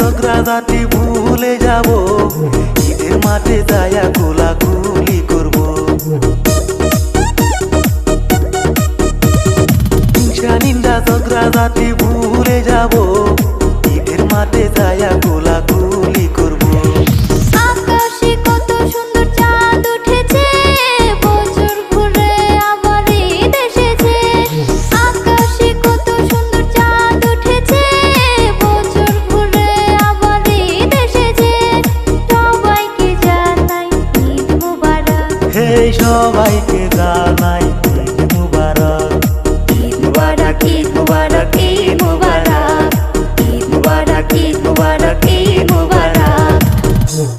অগ্রাগাতি ভুলে যাব। ঈদের মাঠে দায়া কোলাকুলি করব। নিন্দা অগ্রাগাতি ভুলে যাব। ঈদের মাঠে দায়া উঠেই সবাইকে জানাই। মুবারক। মুবারক মুবারক